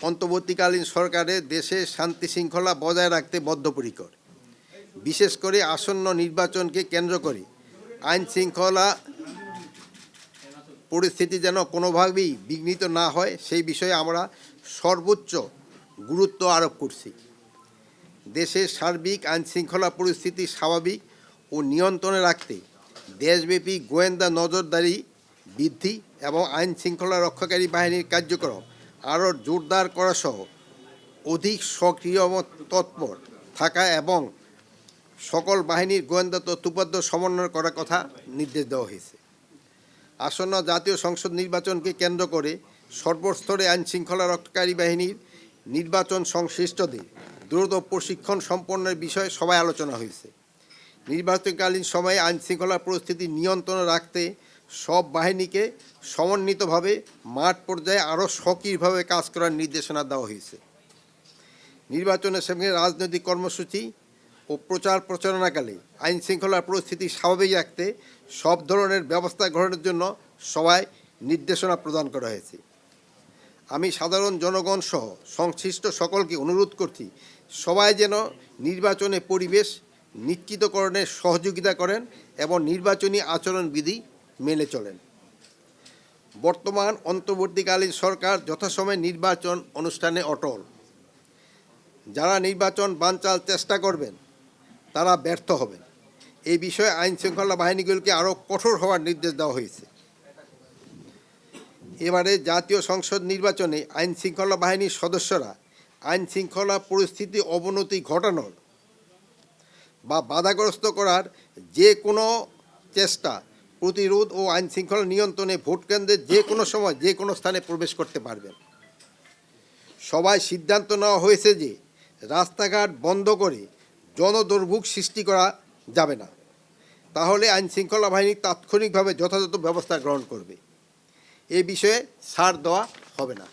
অন্তর্বর্তীকালীন সরকারের দেশে শান্তি শৃঙ্খলা বজায় রাখতে বদ্ধপরিকর। বিশেষ করে আসন্ন নির্বাচনকে কেন্দ্র করে আইন শৃঙ্খলা পরিস্থিতি যেন কোনোভাবেই বিঘ্নিত না হয়, সেই বিষয়ে আমরা সর্বোচ্চ গুরুত্ব আরোপ করছি। দেশের সার্বিক আইন শৃঙ্খলা পরিস্থিতি স্বাভাবিক ও নিয়ন্ত্রণে রাখতে দেশব্যাপী গোয়েন্দা নজরদারি বৃদ্ধি এবং আইন শৃঙ্খলা রক্ষাকারী বাহিনীর কার্যক্রম আরও জোরদার করা সহ অধিক সক্রিয় তৎপর থাকা এবং সকল বাহিনীর গোয়েন্দা তথ্যোপাধ্য সমন্বয় করার কথা নির্দেশ দেওয়া হয়েছে। আসন্ন জাতীয় সংসদ নির্বাচনকে কেন্দ্র করে সর্বস্তরে আইন শৃঙ্খলা রক্ষাকারী বাহিনীর নির্বাচন সংশ্লিষ্টদের দ্রুত প্রশিক্ষণ সম্পন্নের বিষয়ে সবাই আলোচনা হয়েছে। নির্বাচনকালীন সময়ে আইন শৃঙ্খলা পরিস্থিতি নিয়ন্ত্রণে রাখতে সব বাহিনীকে সমন্বিতভাবে মাঠ পর্যায়ে আরও সক্রিয়ভাবে কাজ করার নির্দেশনা দেওয়া হয়েছে। নির্বাচনের সঙ্গে রাজনৈতিক কর্মসূচি ও প্রচার প্রচারণাকালে আইন শৃঙ্খলার পরিস্থিতি স্বাভাবিক রাখতে সব ধরনের ব্যবস্থা গ্রহণের জন্য সবাই নির্দেশনা প্রদান করা হয়েছে। আমি সাধারণ জনগণ সহ সংশ্লিষ্ট সকলকে অনুরোধ করছি, সবাই যেন নির্বাচনে পরিবেশ নিশ্চিতকরণে সহযোগিতা করেন এবং নির্বাচনী আচরণবিধি মেনে চলেন। বর্তমান অন্তর্বর্তীকালীন সরকার যথাসময়ে নির্বাচন অনুষ্ঠানে অটল। যারা নির্বাচন বানচাল চেষ্টা করবেন, তারা ব্যর্থ হবেন। এই বিষয়ে আইন শৃঙ্খলা বাহিনীগুলোকে আরও কঠোর হওয়ার নির্দেশ দেওয়া হয়েছে। এবারে জাতীয় সংসদ নির্বাচনে আইন শৃঙ্খলা বাহিনীর সদস্যরা আইন শৃঙ্খলা পরিস্থিতি অবনতি ঘটানোর বা বাধাগ্রস্ত করার যে কোনো চেষ্টা প্রতিরোধ ও আইন শৃঙ্খলা নিয়ন্ত্রণে ভোটকেন্দ্রে যে কোনো সময়, যে কোনো স্থানে প্রবেশ করতে পারবেন। সবাই সিদ্ধান্ত নেওয়া হয়েছে যে রাস্তাঘাট বন্ধ করে জনদুর্ভোগ সৃষ্টি করা যাবে না। তাহলে আইন শৃঙ্খলা বাহিনী তাৎক্ষণিকভাবে যথাযথ ব্যবস্থা গ্রহণ করবে। এ বিষয়ে ছাড় দেওয়া হবে না।